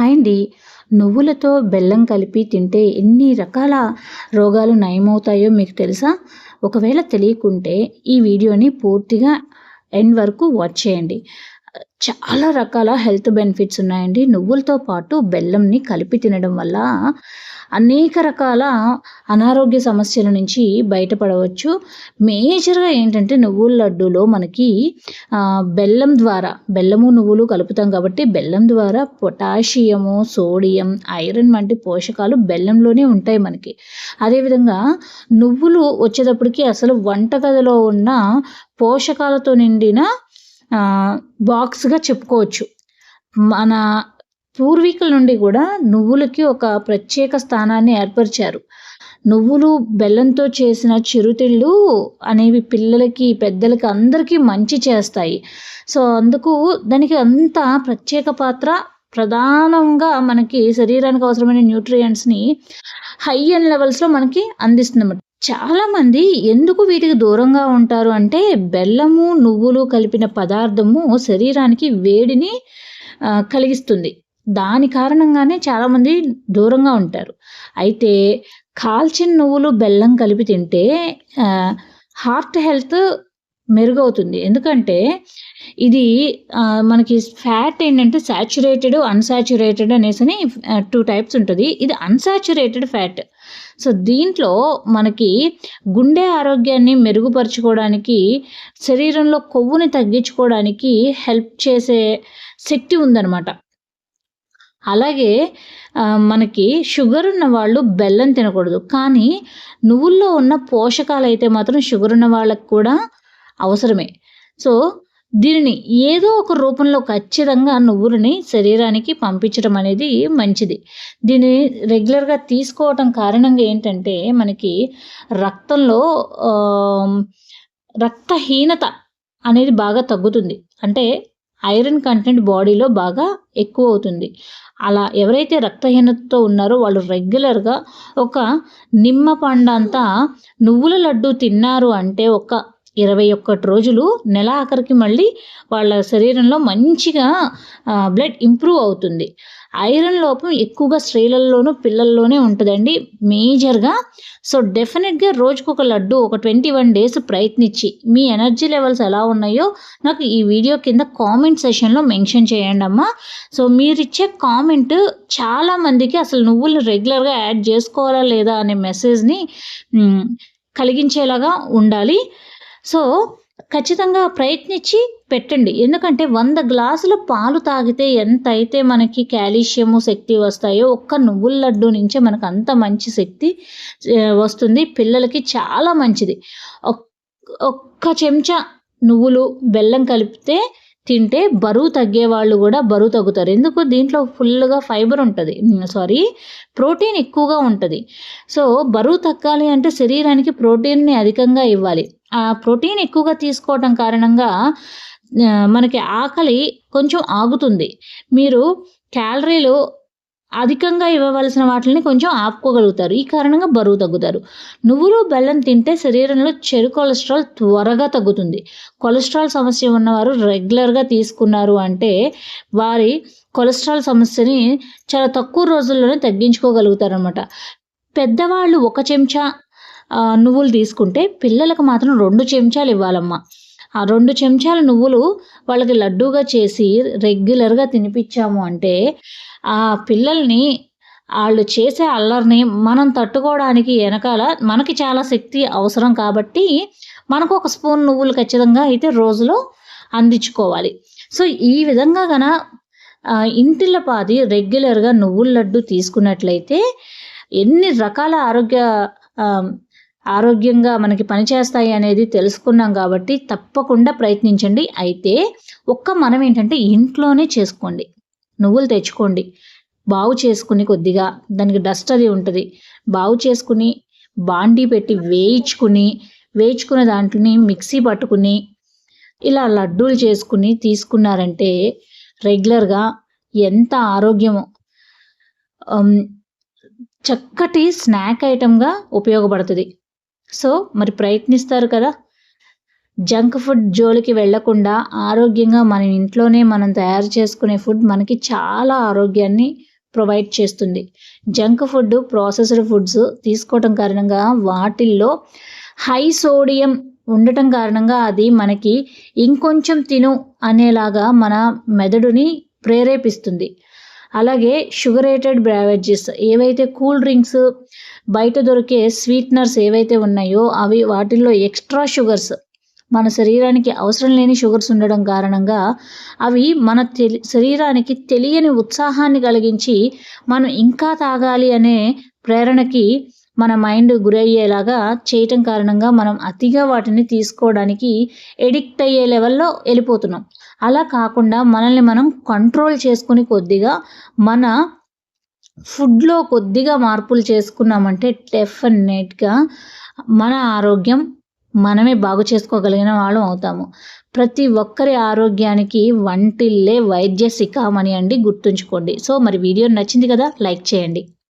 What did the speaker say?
Hi అండి నువ్వులతో బెల్లం కలిపి తింటే ఎన్ని రకాల రోగాలు నయమవుతాయో మీకు తెలుసా? ఒకవేళ తెలియకుంటే ఈ వీడియోని పూర్తిగా ఎండ్ వరకు వాచ్ చేయండి. చాలా రకాల హెల్త్ బెనిఫిట్స్ ఉన్నాయండి. నువ్వులతో పాటు బెల్లంని కలిపి తినడం వల్ల అనేక రకాల అనారోగ్య సమస్యల నుంచి బయటపడవచ్చు. మేజర్గా ఏంటంటే నువ్వుల లడ్డూలో మనకి బెల్లం ద్వారా బెల్లము నువ్వులు కలుపుతాం కాబట్టి బెల్లం ద్వారా పొటాషియము సోడియం ఐరన్ వంటి పోషకాలు బెల్లంలోనే ఉంటాయి మనకి. అదేవిధంగా నువ్వులు వచ్చేటప్పటికి అసలు వంటగదిలో ఉన్న పోషకాలతో నిండిన బాక్స్గా చెప్పుకోవచ్చు. మన పూర్వీకుల నుండి కూడా నువ్వులకి ఒక ప్రత్యేక స్థానాన్ని ఏర్పరిచారు. నువ్వులు బెల్లంతో చేసిన చిరుతిళ్ళు అనేవి పిల్లలకి పెద్దలకి అందరికీ మంచి చేస్తాయి. సో అందుకు దానికి అంత ప్రత్యేక పాత్ర ప్రధానంగా మనకి శరీరానికి అవసరమైన న్యూట్రియంట్స్ని హై అండ్ లెవెల్స్లో మనకి అందిస్తుంది చాలామంది ఎందుకు వీటికి దూరంగా ఉంటారు అంటే బెల్లము నువ్వులు కలిపిన పదార్థము శరీరానికి వేడిని కలిగిస్తుంది. దాని కారణంగానే చాలామంది దూరంగా ఉంటారు. అయితే కాల్చిన నువ్వులు బెల్లం కలిపి తింటే హార్ట్ హెల్త్ మెరుగవుతుంది. ఎందుకంటే ఇది మనకి ఫ్యాట్ ఏంటంటే శాచురేటెడ్ అన్సాచురేటెడ్ అనేసి టూ టైప్స్ ఉంటుంది. ఇది అన్సాచురేటెడ్ ఫ్యాట్. సో దీంట్లో మనకి గుండె ఆరోగ్యాన్ని మెరుగుపరచుకోవడానికి శరీరంలో కొవ్వుని తగ్గించుకోవడానికి హెల్ప్ చేసే శక్తి ఉందన్నమాట. అలాగే మనకి షుగర్ ఉన్న వాళ్ళు బెల్లం తినకూడదు. కానీ నువ్వుల్లో ఉన్న పోషకాలు అయితే మాత్రం షుగర్ ఉన్న వాళ్ళకి కూడా అవసరమే. సో దీనిని ఏదో ఒక రూపంలో ఖచ్చితంగా నువ్వులని శరీరానికి పంపించడం అనేది మంచిది. దీన్ని రెగ్యులర్గా తీసుకోవటం కారణంగా ఏంటంటే మనకి రక్తంలో రక్తహీనత అనేది బాగా తగ్గుతుంది. అంటే ఐరన్ కంటెంట్ బాడీలో బాగా ఎక్కువ అవుతుంది. అలా ఎవరైతే రక్తహీనతతో ఉన్నారో వాళ్ళు రెగ్యులర్గా ఒక నిమ్మ పండంతా నువ్వుల లడ్డు తిన్నారు అంటే ఒక ఇరవై ఒక్కటి రోజులు నెల ఆఖరికి మళ్ళీ వాళ్ళ శరీరంలో మంచిగా బ్లడ్ ఇంప్రూవ్ అవుతుంది. ఐరన్ లోపం ఎక్కువగా స్త్రీలలోనూ పిల్లల్లోనే ఉంటుందండి. మేజర్గా సో డెఫినెట్గా రోజుకు ఒక లడ్డు ఒక ట్వంటీ వన్ డేస్ ప్రయత్నించి మీ ఎనర్జీ లెవెల్స్ ఎలా ఉన్నాయో నాకు ఈ వీడియో కింద కామెంట్ సెషన్లో మెన్షన్ చేయండి అమ్మా. సో మీరు ఇచ్చే కామెంట్ చాలామందికి అసలు నువ్వులు రెగ్యులర్గా యాడ్ చేసుకోవాలా లేదా అనే మెసేజ్ని కలిగించేలాగా ఉండాలి. సో ఖచ్చితంగా ప్రయత్నించి పెట్టండి. ఎందుకంటే వంద గ్లాసుల పాలు తాగితే ఎంత అయితే మనకి కాల్షియము శక్తి వస్తాయో ఒక్క నువ్వుల లడ్డు నుంచే మనకు అంత మంచి శక్తి వస్తుంది. పిల్లలకి చాలా మంచిది. ఒక్క చెంచా నువ్వులు బెల్లం కలిపితే తింటే బరువు తగ్గే వాళ్ళు కూడా బరువు తగ్గుతారు. ఎందుకు? దీంట్లో ఫుల్గా ఫైబర్ ఉంటుంది. సారీ ప్రోటీన్ ఎక్కువగా ఉంటుంది. సో బరువు తగ్గాలి అంటే శరీరానికి ప్రోటీన్ని అధికంగా ఇవ్వాలి. ఆ ప్రోటీన్ ఎక్కువగా తీసుకోవటం కారణంగా మనకి ఆకలి కొంచెం ఆగుతుంది. మీరు క్యాలరీలు అధికంగా ఇవ్వవలసిన వాటిని కొంచెం ఆపుకోగలుగుతారు. ఈ కారణంగా బరువు తగ్గుతారు. నువ్వులు బెల్లం తింటే శరీరంలో చెడు కొలెస్ట్రాల్ త్వరగా తగ్గుతుంది. కొలెస్ట్రాల్ సమస్య ఉన్నవారు రెగ్యులర్గా తీసుకున్నారు అంటే వారి కొలెస్ట్రాల్ సమస్యని చాలా తక్కువ రోజుల్లోనే తగ్గించుకోగలుగుతారు అనమాట పెద్దవాళ్ళు ఒక చెంచా నువ్వులు తీసుకుంటే పిల్లలకు మాత్రం రెండు చెంచాలు ఇవ్వాలమ్మా. ఆ రెండు చెంచాల నువ్వులు వాళ్ళకి లడ్డూగా చేసి రెగ్యులర్గా తినిపించాము అంటే ఆ పిల్లల్ని వాళ్ళు చేసే అల్లరిని మనం తట్టుకోవడానికి వెనకాల మనకి చాలా శక్తి అవసరం కాబట్టి మనకు ఒక స్పూన్ నువ్వులు ఖచ్చితంగా అయితే రోజులో అందించుకోవాలి. సో ఈ విధంగా గన ఇంటిల్లపాది రెగ్యులర్గా నువ్వుల లడ్డు తీసుకున్నట్లయితే ఎన్ని రకాల ఆరోగ్య ఆరోగ్యంగా మనకి పనిచేస్తాయి అనేది తెలుసుకున్నాం కాబట్టి తప్పకుండా ప్రయత్నించండి. అయితే ఒక్క మనం ఏంటంటే ఇంట్లోనే చేసుకోండి. నువ్వులు తెచ్చుకోండి. బాగు చేసుకుని కొద్దిగా దానికి డస్ట్ అది ఉంటుంది. బాగు చేసుకుని బాండీ పెట్టి వేయించుకుని వేయించుకున్న దాంట్లోని మిక్సీ పట్టుకుని ఇలా లడ్డూలు చేసుకుని తీసుకున్నారంటే రెగ్యులర్గా ఎంత ఆరోగ్యమో చక్కటి స్నాక్ ఐటమ్గా ఉపయోగపడుతుంది. సో మరి ప్రయత్నిస్తారు కదా. జంక్ ఫుడ్ జోలికి వెళ్ళకుండా ఆరోగ్యంగా మన ఇంట్లోనే మనం తయారు చేసుకునే ఫుడ్ మనకి చాలా ఆరోగ్యాన్ని ప్రొవైడ్ చేస్తుంది. జంక్ ఫుడ్ ప్రాసెస్డ్ ఫుడ్స్ తీసుకోవటం కారణంగా వాటిల్లో హై సోడియం ఉండటం కారణంగా అది మనకి ఇంకొంచెం తిను అనేలాగా మన మెదడుని ప్రేరేపిస్తుంది. అలాగే షుగరేటెడ్ బ్రావెజెస్ ఏవైతే కూల్ డ్రింక్స్ బయట దొరికే స్వీట్నర్స్ ఏవైతే ఉన్నాయో అవి వాటిల్లో ఎక్స్ట్రా షుగర్స్ మన శరీరానికి అవసరం లేని షుగర్స్ ఉండడం కారణంగా అవి మన తెలి శరీరానికి తెలియని ఉత్సాహాన్ని కలిగించి మనం ఇంకా తాగాలి అనే ప్రేరణకి మన మైండ్ గురయ్యేలాగా చేయటం కారణంగా మనం అతిగా వాటిని తీసుకోవడానికి ఎడిక్ట్ అయ్యే లెవెల్లో వెళ్ళిపోతున్నాం. అలా కాకుండా మనల్ని మనం కంట్రోల్ చేసుకుని కొద్దిగా మన ఫుడ్లో కొద్దిగా మార్పులు చేసుకున్నామంటే డెఫినెట్గా మన ఆరోగ్యం మనమే బాగు చేసుకోగలిగిన వాళ్ళం అవుతాము. ప్రతి ఒక్కరి ఆరోగ్యానికి వంటిల్లే వైద్య శిఖామణి అండి గుర్తుంచుకోండి. సో మరి వీడియో నచ్చింది కదా లైక్ చేయండి.